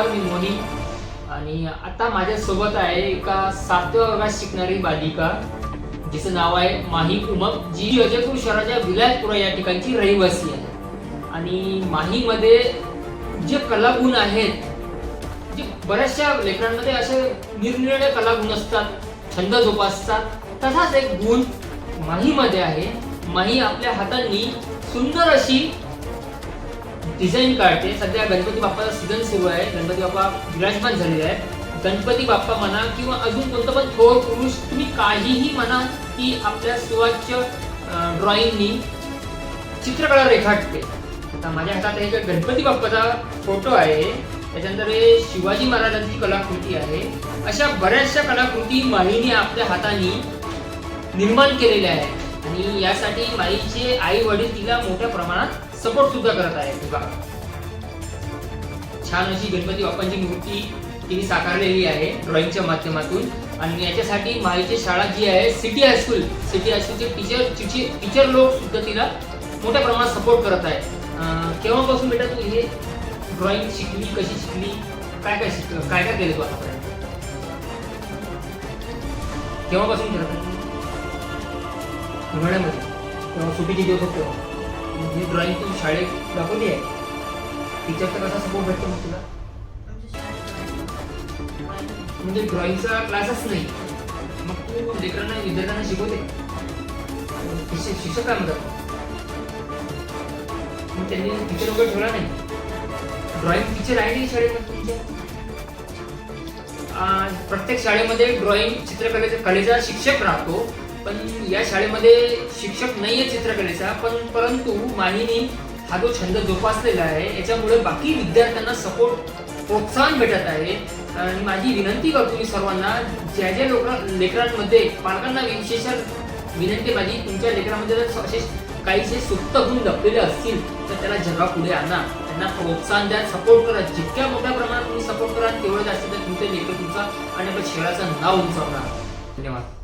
आणि आता माझ्यासोबत आहे एका सातव्या वर्गात शिकणारी बालिका जिचं नाव आहे माही उमक जी अजयपूर शहराच्या विलायतपुरा या ठिकाणची रहिवासी आहे. आणि माहीमध्ये जे कलागुण आहेत जे बऱ्याचशा लेखनांमध्ये असे निरनिराळे कलागुण असतात छंद जोपासतात तसाच एक गुण माहीमध्ये आहे. माही आपल्या हातांनी सुंदर अशी डिझाईन काढते. सध्या गणपती बाप्पाचा सीझन सुरू आहे. गणपती बाप्पा विराजमान झालेले आहे गणपती बाप्पा म्हणा किंवा अजून कोणतं पण थोर पुरुष तुम्ही काहीही म्हणा की आपल्या सुवाच्य ड्रॉइंगनी चित्रकला रेखाटते आता माझ्या हातात एक गणपती बाप्पाचा फोटो आहे. त्याच्यानंतर हे शिवाजी महाराजांची कलाकृती आहे. अशा बऱ्याचशा कलाकृती माहीने आपल्या हाताने निर्माण केलेल्या आहेत. आणि यासाठी माईचे आई वडील तिला मोठ्या प्रमाणात सपोर्ट सुद्धा करत आहे बघा छान अशी गणपती बाप्पांची मूर्ती तिने साकारलेली आहे ड्रॉइंगच्या माध्यमातून. आणि याच्यासाठी माईची शाळा जी आहे सिटी हायस्कूल सिटी हायस्कूलचे टीचर टीचर लोक सुद्धा तिला मोठ्या प्रमाणात सपोर्ट करत आहे केव्हापासून बेटा तू हे ड्रॉइंग शिकली कशी शिकली काय काय शिक काय काय केलं तू आतापर्यंत? केव्हापासून करत आहे? उन्हाळ्यामध्ये तेव्हा सुट्टीचे दिवस होते तेव्हा. ही ड्रॉइंग तू शाळेत दाखवली आहे? टीचरचा कसा सपोर्ट भेटतो मग तुला? म्हणजे ड्रॉइंगचा क्लासच नाही. मग तू लेकरांना विद्यार्थ्यांना शिकवते. शिक्षक शिक्षक काय म्हणतात मग त्यांनी टीचर वगैरे ठेवला नाही. ड्रॉइंग टीचर आहे नाही शाळेमध्ये तुमच्या? प्रत्येक शाळेमध्ये ड्रॉइंग चित्रकलेचा कलेचा शिक्षक राहतो. पण या शाळेमध्ये शिक्षक नाहीये चित्रकलेचा पण परंतु माहिनी हा जो छंद जोपासलेला आहे याच्यामुळे बाकी विद्यार्थ्यांना सपोर्ट प्रोत्साहन भेटत आहे. आणि माझी विनंती करतो मी सर्वांना ज्या ज्या लोक लेकरांमध्ये पालकांना विशेष विनंती माझी तुमच्या लेकरांमध्ये जर असे काहीसे सुप्त गुण लपलेले असतील तर त्याला जगापुढे आणा. त्यांना प्रोत्साहन द्या सपोर्ट करा. जितक्या मोठ्या प्रमाणात तुम्ही सपोर्ट करा तेवढं जास्त तर तुमचे लेकर तुमचा आणि आपल्या शहराचं नाव उंचावणार. धन्यवाद.